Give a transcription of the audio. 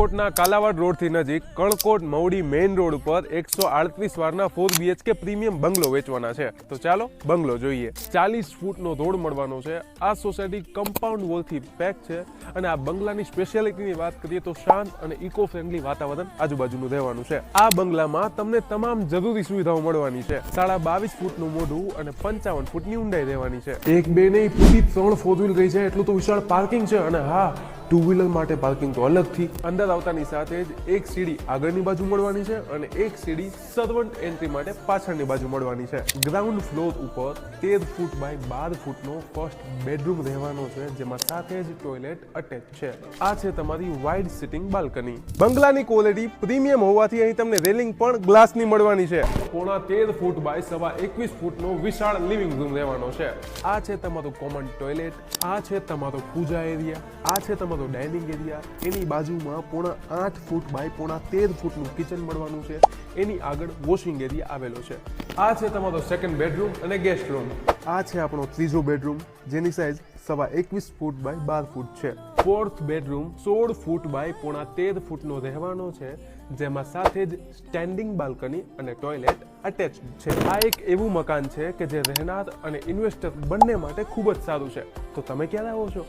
રાજકોટના કાલાવાડ રોડથી નજીક Kankot Mavdi main road ઉપર એકસો આડત્રીસ વારના ફોર બીએચકે પ્રીમિયમ બંગલો વેચવાના છે. તો ચાલો બંગલો જોઈએ. ચાલીસ ફૂટનો રોડ મળવાનો છે. આ સોસાયટી કમ્પાઉન્ડ વોલથી પેક છે અને આ બંગલાની સ્પેશિયાલિટીની વાત કરીએ તો શાંત અને ઇકો ફ્રેન્ડલી વાતાવરણ આજુબાજુનું રહેવાનું છે. આ બંગલામાં તમને તમામ જરૂરી સુવિધાઓ મળવાની છે. સાડા બાવીસ ફૂટનું મોઢું અને પંચાવન ફૂટની ઊંડાઈ રહેવાની છે. એક બે નહીં પૂરી ત્રણ ફોર વ્હીલ ગઈ છે. એટલું તો વિશાળ પાર્કિંગ છે અને હા ટુ વ્હીલર માટે પાર્કિંગ તો અલગથી. અંદર આવતાની સાથે જ એક સીડી આગળની બાજુ મળવાની છે અને એક સીડી સર્વન્ટ એન્ટ્રી માટે પાછળની બાજુ મળવાની છે. ગ્રાઉન્ડ ફ્લોર ઉપર તેર ફૂટ બાય બાર ફૂટનો ફર્સ્ટ બેડરૂમ રહેવાનો છે, જેમાં સાથે જ ટોયલેટ અટેચ છે. આ છે તમારી વાઇડ સિટિંગ બાલ્કની. બંગલાની ક્વોલિટી પ્રીમિયમ હોવાથી અહીં તમને રેલિંગ પણ ગ્લાસની મળવાની છે. પોણા તેર ફૂટ બાય સવા એકવીસ ફૂટનો વિશાળ લિવિંગ રૂમ રહેવાનો છે. આ છે તમારું કોમન ટોયલેટ, આ છે તમારો પૂજા એરિયા, આ છે તમારો ડાઇનિંગ એરિયા એની બાજુમાં પોણા આઠ ફૂટ બાય પોણા તેર ફૂટનું કિચન મળવાનું છે. એની આગળ વોશિંગ એરિયા આવેલો છે. આ છે તમારો સેકન્ડ બેડરૂમ અને ગેસ્ટ રૂમ આ છે આપણો ત્રીજો બેડરૂમ જેની સાઇઝ સવા એકવીસ ફૂટ બાય બાર ફૂટ છે. ફોર્થ બેડરૂમ સોળ ફૂટ બાય પોણા તેર ફૂટનો રહેવાનો છે, જેમાં સાથે જ સ્ટેન્ડિંગ બાલ્કની અને ટોયલેટ અટેચ છે. આ એક એવું મકાન છે કે જે રહેનાર અને ઇન્વેસ્ટર બંને માટે ખૂબ જ સારું છે. તો તમે ક્યારે આવો છો?